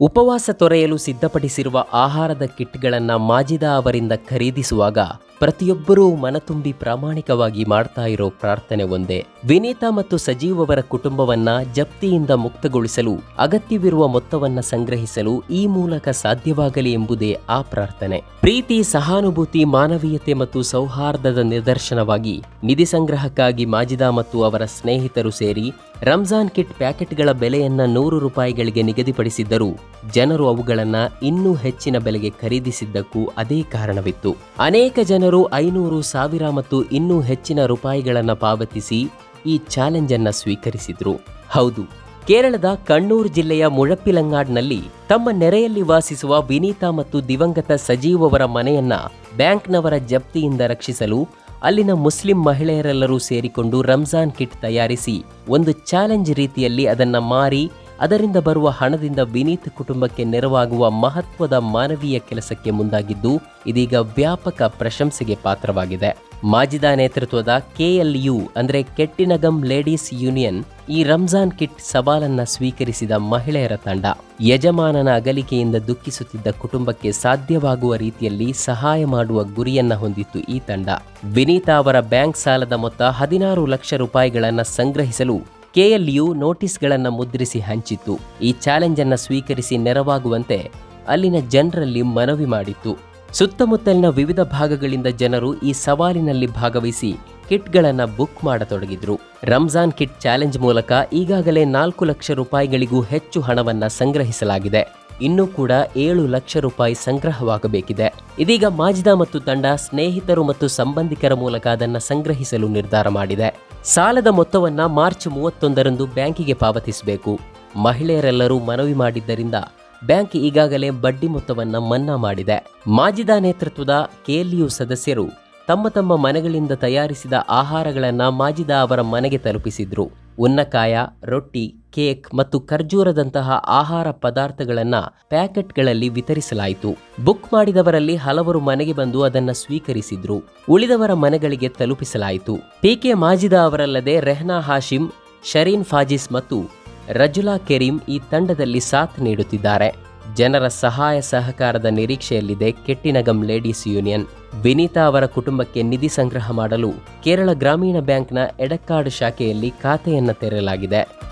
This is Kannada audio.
ಉಪವಾಸ ತೊರೆಯಲು ಸಿದ್ಧಪಡಿಸಿರುವ ಆಹಾರದ ಕಿಟ್ಗಳನ್ನು ಮಾಜಿದ ಅವರಿಂದ ಖರೀದಿಸುವಾಗ ಪ್ರತಿಯೊಬ್ಬರೂ ಮನತುಂಬಿ ಪ್ರಾಮಾಣಿಕವಾಗಿ ಮಾಡ್ತಾ ಇರೋ ಪ್ರಾರ್ಥನೆ ಒಂದೇ. ವಿನೀತಾ ಮತ್ತು ಸಜೀವ್ ಅವರ ಕುಟುಂಬವನ್ನ ಜಪ್ತಿಯಿಂದ ಮುಕ್ತಗೊಳಿಸಲು, ಅಗತ್ಯವಿರುವ ಮೊತ್ತವನ್ನ ಸಂಗ್ರಹಿಸಲು ಈ ಮೂಲಕ ಸಾಧ್ಯವಾಗಲಿ ಎಂಬುದೇ ಆ ಪ್ರಾರ್ಥನೆ. ಪ್ರೀತಿ, ಸಹಾನುಭೂತಿ, ಮಾನವೀಯತೆ ಮತ್ತು ಸೌಹಾರ್ದದ ನಿದರ್ಶನವಾಗಿ ನಿಧಿ ಸಂಗ್ರಹಕ್ಕಾಗಿ ಮಾಜಿದಾ ಮತ್ತು ಅವರ ಸ್ನೇಹಿತರು ಸೇರಿ ರಂಜಾನ್ ಕಿಟ್ ಪ್ಯಾಕೆಟ್ಗಳ ಬೆಲೆಯನ್ನ ನೂರು ರೂಪಾಯಿಗಳಿಗೆ ನಿಗದಿಪಡಿಸಿದ್ದರೂ, ಜನರು ಅವುಗಳನ್ನ ಇನ್ನೂ ಹೆಚ್ಚಿನ ಬೆಲೆಗೆ ಖರೀದಿಸಿದ್ದಕ್ಕೂ ಅದೇ ಕಾರಣವಿತ್ತು. ಅನೇಕ ಜನರು ಐನೂರು, ಸಾವಿರ ಮತ್ತು ಇನ್ನೂ ಹೆಚ್ಚಿನ ರೂಪಾಯಿಗಳನ್ನು ಪಾವತಿಸಿ ಈ ಚಾಲೆಂಜ್ ಅನ್ನು ಸ್ವೀಕರಿಸಿದ್ರು. ಹೌದು, ಕೇರಳದ ಕಣ್ಣೂರು ಜಿಲ್ಲೆಯ ಮುಳಪ್ಪಿಲಂಗಾಡ್ನಲ್ಲಿ ತಮ್ಮ ನೆರೆಯಲ್ಲಿ ವಾಸಿಸುವ ವಿನೀತಾ ಮತ್ತು ದಿವಂಗತ ಸಜೀವವರ ಮನೆಯನ್ನ ಬ್ಯಾಂಕ್ನವರ ಜಪ್ತಿಯಿಂದ ರಕ್ಷಿಸಲು ಅಲ್ಲಿನ ಮುಸ್ಲಿಂ ಮಹಿಳೆಯರೆಲ್ಲರೂ ಸೇರಿಕೊಂಡು ರಂಜಾನ್ ಕಿಟ್ ತಯಾರಿಸಿ ಒಂದು ಚಾಲೆಂಜ್ ರೀತಿಯಲ್ಲಿ ಅದನ್ನು ಮಾರಿ ಅದರಿಂದ ಬರುವ ಹಣದಿಂದ ವಿನೀತ್ ಕುಟುಂಬಕ್ಕೆ ನೆರವಾಗುವ ಮಹತ್ವದ ಮಾನವೀಯ ಕೆಲಸಕ್ಕೆ ಮುಂದಾಗಿದ್ದು ಇದೀಗ ವ್ಯಾಪಕ ಪ್ರಶಂಸೆಗೆ ಪಾತ್ರವಾಗಿದೆ. ಮಾಜಿದ ನೇತೃತ್ವದ ಕೆಎಲ್ಯು ಅಂದರೆ ಕೆಟ್ಟಿನಗಂ ಲೇಡೀಸ್ ಯೂನಿಯನ್ ಈ ರಂಜಾನ್ ಕಿಟ್ ಸವಾಲನ್ನ ಸ್ವೀಕರಿಸಿದ ಮಹಿಳೆಯರ ತಂಡ. ಯಜಮಾನನ ಅಗಲಿಕೆಯಿಂದ ದುಃಖಿಸುತ್ತಿದ್ದ ಕುಟುಂಬಕ್ಕೆ ಸಾಧ್ಯವಾಗುವ ರೀತಿಯಲ್ಲಿ ಸಹಾಯ ಮಾಡುವ ಗುರಿಯನ್ನ ಹೊಂದಿತ್ತು ಈ ತಂಡ. ವಿನೀತಾ ಅವರ ಬ್ಯಾಂಕ್ ಸಾಲದ ಮೊತ್ತ ಹದಿನಾರು ಲಕ್ಷ ರೂಪಾಯಿಗಳನ್ನು ಸಂಗ್ರಹಿಸಲು ಕೆಎಲ್ಯು ನೋಟಿಸ್ಗಳನ್ನು ಮುದ್ರಿಸಿ ಹಂಚಿತ್ತು. ಈ ಚಾಲೆಂಜ್ ಅನ್ನು ಸ್ವೀಕರಿಸಿ ನೆರವಾಗುವಂತೆ ಅಲ್ಲಿನ ಜನರಲ್ಲಿ ಮನವಿ ಮಾಡಿತ್ತು. ಸುತ್ತಮುತ್ತಲಿನ ವಿವಿಧ ಭಾಗಗಳಿಂದ ಜನರು ಈ ಸವಾಲಿನಲ್ಲಿ ಭಾಗವಹಿಸಿ ಕಿಟ್ಗಳನ್ನು ಬುಕ್ ಮಾಡತೊಡಗಿದ್ರು. ರಂಜಾನ್ ಕಿಟ್ ಚಾಲೆಂಜ್ ಮೂಲಕ ಈಗಾಗಲೇ ನಾಲ್ಕು ಲಕ್ಷ ರೂಪಾಯಿಗಳಿಗೂ ಹೆಚ್ಚು ಹಣವನ್ನು ಸಂಗ್ರಹಿಸಲಾಗಿದೆ. ಇನ್ನೂ ಕೂಡ ಏಳು ಲಕ್ಷ ರೂಪಾಯಿ ಸಂಗ್ರಹವಾಗಬೇಕಿದೆ. ಇದೀಗ ಮಾಜಿದಾ ಮತ್ತು ತಂಡ ಸ್ನೇಹಿತರು ಮತ್ತು ಸಂಬಂಧಿಕರ ಮೂಲಕ ಅದನ್ನು ಸಂಗ್ರಹಿಸಲು ನಿರ್ಧಾರ ಮಾಡಿದೆ. ಸಾಲದ ಮೊತ್ತವನ್ನ ಮಾರ್ಚ್ ಮೂವತ್ತೊಂದರಂದು ಬ್ಯಾಂಕಿಗೆ ಪಾವತಿಸಬೇಕು. ಮಹಿಳೆಯರೆಲ್ಲರೂ ಮನವಿ ಮಾಡಿದ್ದರಿಂದ ಬ್ಯಾಂಕ್ ಈಗಾಗಲೇ ಬಡ್ಡಿ ಮೊತ್ತವನ್ನ ಮನ್ನಾ ಮಾಡಿದೆ. ಮಾಜಿದಾ ನೇತೃತ್ವದ ಕೆಎಲ್ಯು ಸದಸ್ಯರು ತಮ್ಮ ತಮ್ಮ ಮನೆಗಳಿಂದ ತಯಾರಿಸಿದ ಆಹಾರಗಳನ್ನು ಮಾಜಿದ ಅವರ ಮನೆಗೆ ತಲುಪಿಸಿದ್ರು. ಉನ್ನಕಾಯ, ರೊಟ್ಟಿ, ಕೇಕ್ ಮತ್ತು ಖರ್ಜೂರದಂತಹ ಆಹಾರ ಪದಾರ್ಥಗಳನ್ನು ಪ್ಯಾಕೆಟ್ಗಳಲ್ಲಿ ವಿತರಿಸಲಾಯಿತು. ಬುಕ್ ಮಾಡಿದವರಲ್ಲಿ ಹಲವರು ಮನೆಗೆ ಬಂದು ಅದನ್ನು ಸ್ವೀಕರಿಸಿದ್ರು. ಉಳಿದವರ ಮನೆಗಳಿಗೆ ತಲುಪಿಸಲಾಯಿತು. ಪಿಕೆ ಮಾಜಿದ ಅವರಲ್ಲದೆ ರೆಹ್ನಾ ಹಾಶಿಂ ಶರೀನ್ ಫಾಜಿಸ್ ಮತ್ತು ರಜುಲಾ ಕೆರೀಂ ಈ ತಂಡದಲ್ಲಿ ಸಾಥ್ ನೀಡುತ್ತಿದ್ದಾರೆ. ಜನರ ಸಹಾಯ ಸಹಕಾರದ ನಿರೀಕ್ಷೆಯಲ್ಲಿದೆ ಕೆಟ್ಟಿನಗಂ ಲೇಡೀಸ್ ಯೂನಿಯನ್. ವಿನೀತಾ ಅವರ ಕುಟುಂಬಕ್ಕೆ ನಿಧಿ ಸಂಗ್ರಹ ಮಾಡಲು ಕೇರಳ ಗ್ರಾಮೀಣ ಬ್ಯಾಂಕ್ನ ಎಡಕ್ಕಾಡು ಶಾಖೆಯಲ್ಲಿ ಖಾತೆಯನ್ನು ತೆರೆಯಲಾಗಿದೆ.